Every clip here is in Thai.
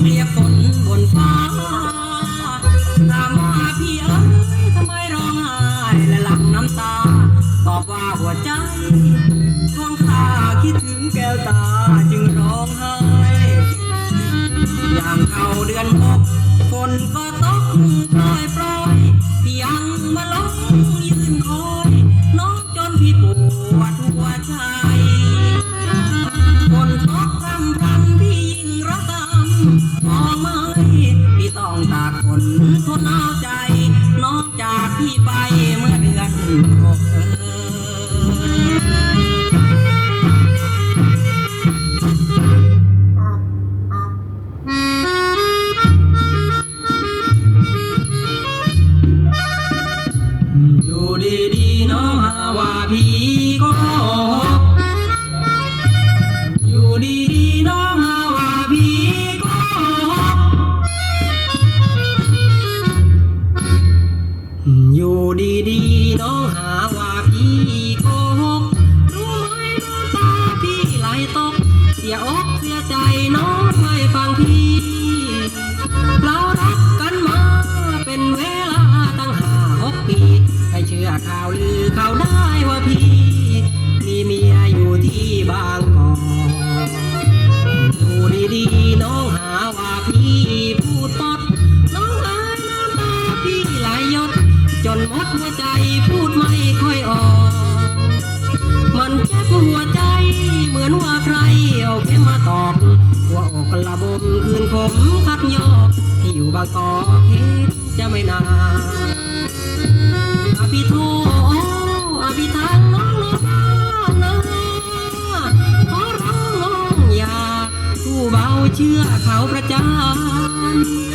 เมียคนากข่าวลือเขาได้ว่าพี่ มีเมียอยู่ที่บางกอกดูดีๆน้องหาว่าพี่พูดปดน้องอายน้ำตาพี่ไหลยยดจนหมดหัวใจพูดไม่ค่อยออก มันเจ็บหัวใจเหมือนว่าใครเอาเขมมาตอบหัวอกระบมคืนผมคัดยอกที่อยู่บางกอกคิดจะไม่นาน พี่ทูอภิทางน้องน้องน้ขอร้องน้องอย่าผู้เบาเชื่อเขาพระจันทร์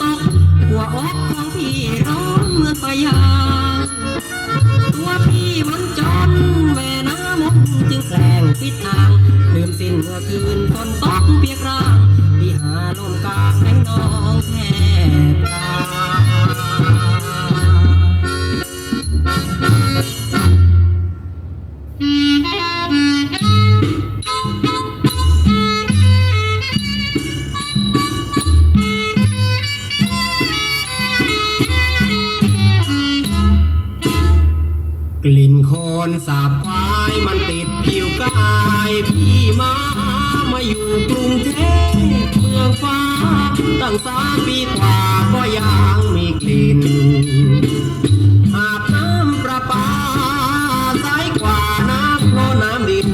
ตก หัวอกของพี่ร้องเมื่อปยางตัวพี่มันจนแว่น้ามุกจึงแปลงพิดทางลืมสิ้นเมื่อคืนฝนตก เมืองฟ้า ตั้งสามปีกว่าก็ยังมีกลิ่นอาบน้ำประปาใสกว่าน้ำโคลนน้ำดิน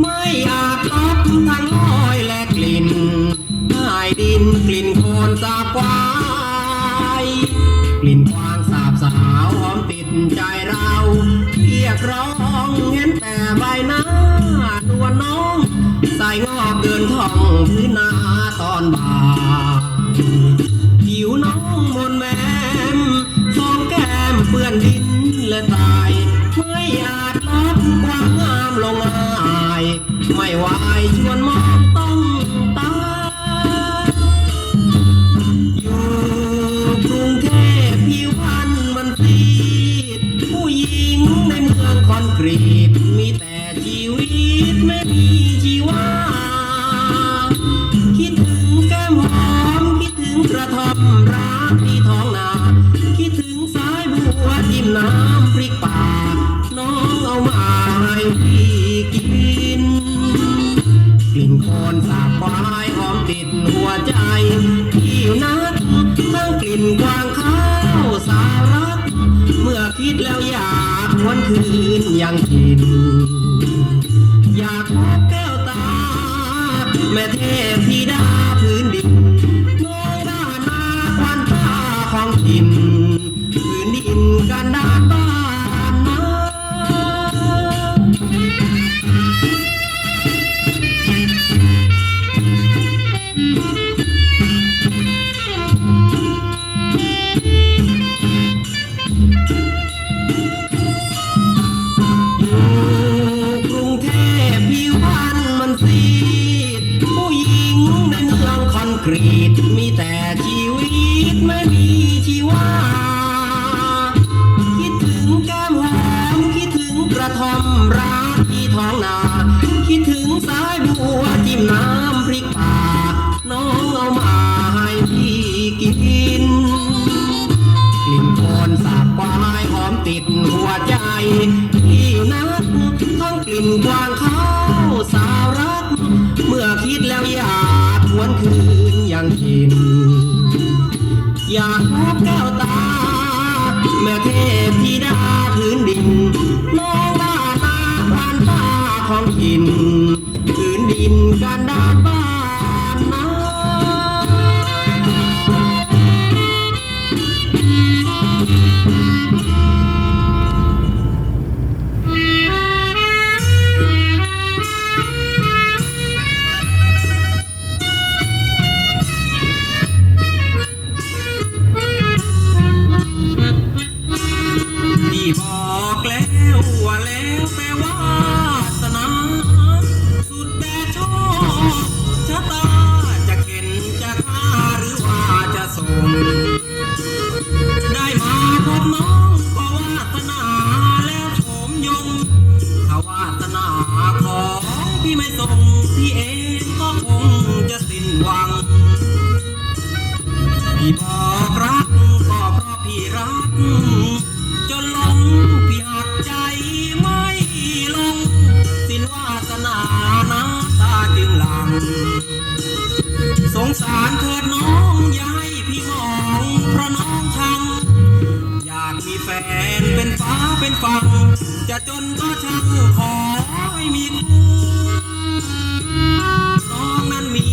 ไม่อาจลบทั้งลอยและกลิ่นใต้ดินกลิ่นโคลนสาบควาย กลิ่นควางสาบสาวหอมติดใจ ยกร้องเห็นแต่ใบหน้านวน้องใส่งอบเดินท่องพื้นนาตอนบ่ายผิวน้องมนแมมสองแก้มเปื้อนดินและตายไม่อาจลบความงามลงง่าย ไม่ไหวชวนมอง น อยากพบแก้วตา แม่เทพ พี่ จนก็ช่างขอให้มีคู่น้องนั้นมี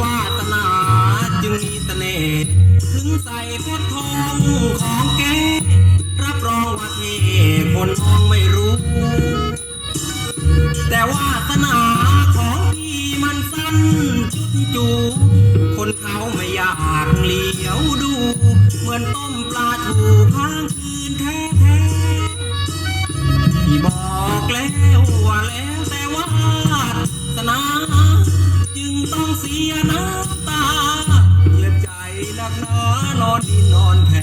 วาสนาจึงมีเสน่ห์ถึงใส่เพชรทองของแกรับรองว่าเทคนมองไม่รู้ แต่วาสนาของพี่มันสั้นจุดจูคนเขาไม่อยากเลี้ยวดู เหมือนต้มปลาถูค้างคืนแท้ นอนดินนอนแผ่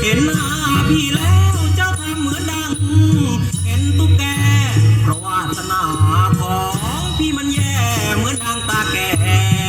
เห็นหน้าพี่แล้วเจ้าทำเหมือนดัง เห็นตุ๊กแกเพราะวาสนาของพี่มันแย่เหมือนดังตาแก่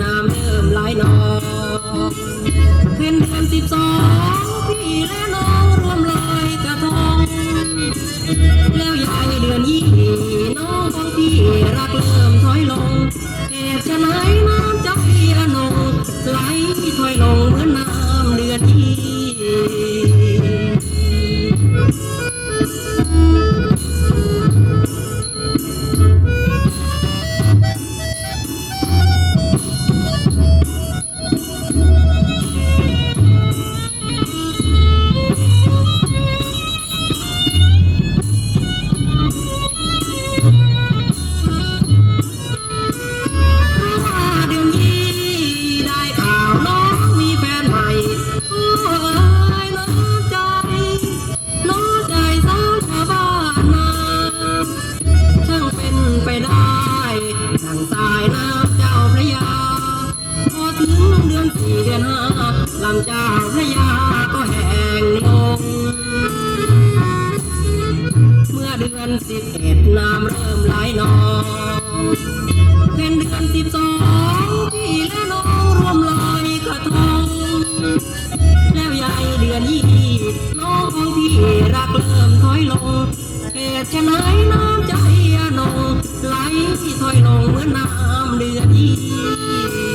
น้ำเริ่มไหลนองขึ้นเดือนสิบสองพี่และน้องรวมลอยกระทงแล้วยายเดือนยี่น้องของพี่รักเริ่ม อยลงเหมือนน้ำเดือดี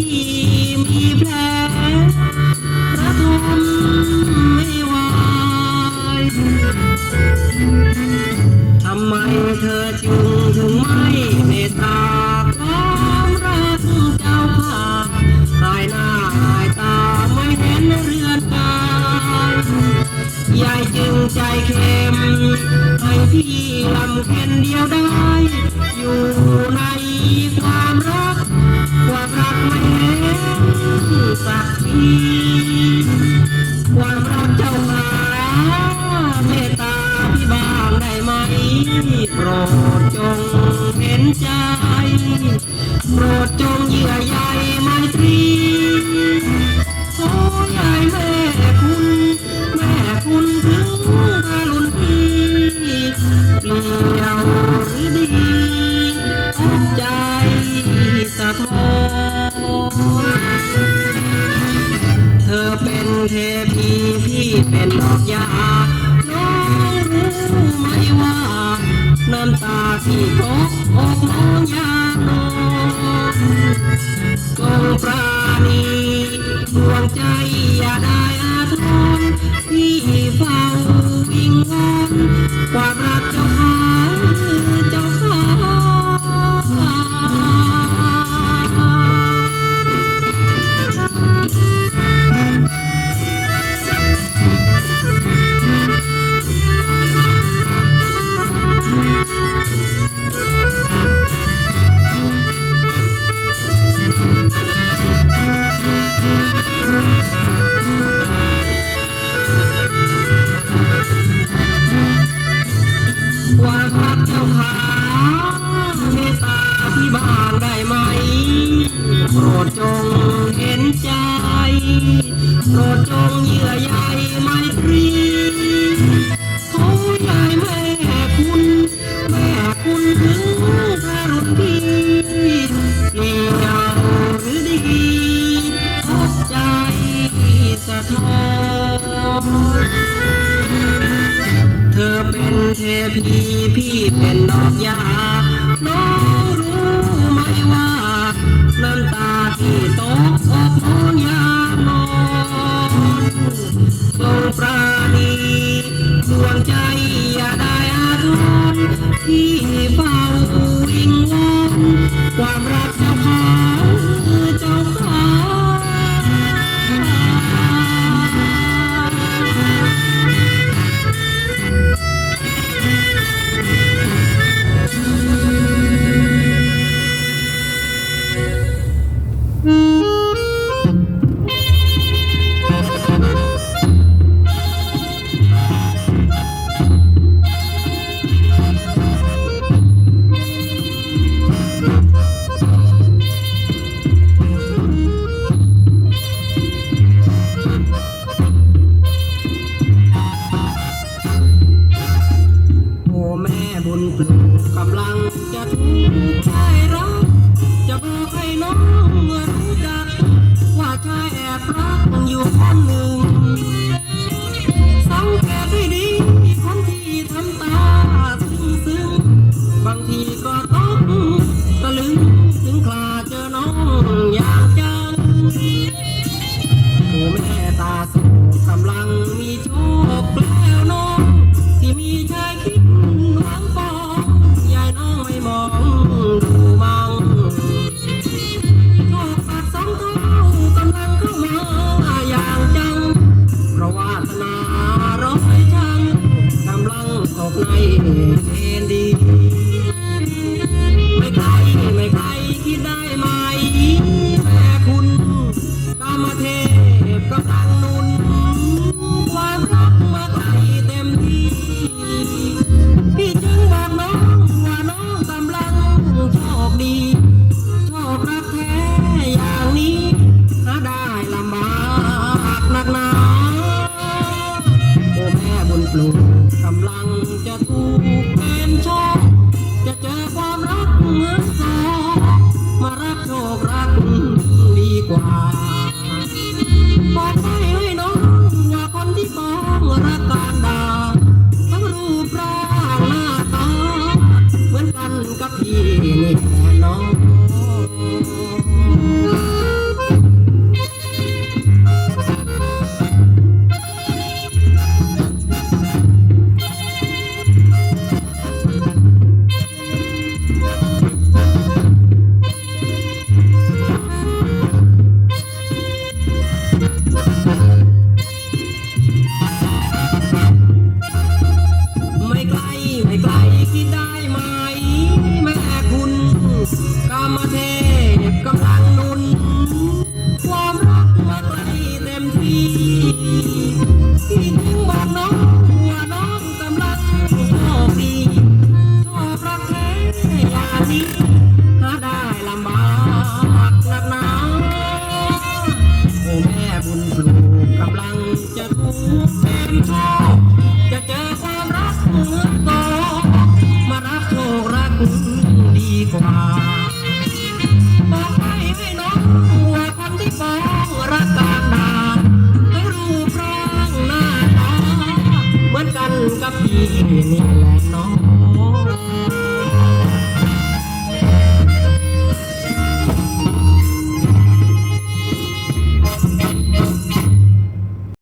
be. โปรดจงเห็นใจ Quadrado.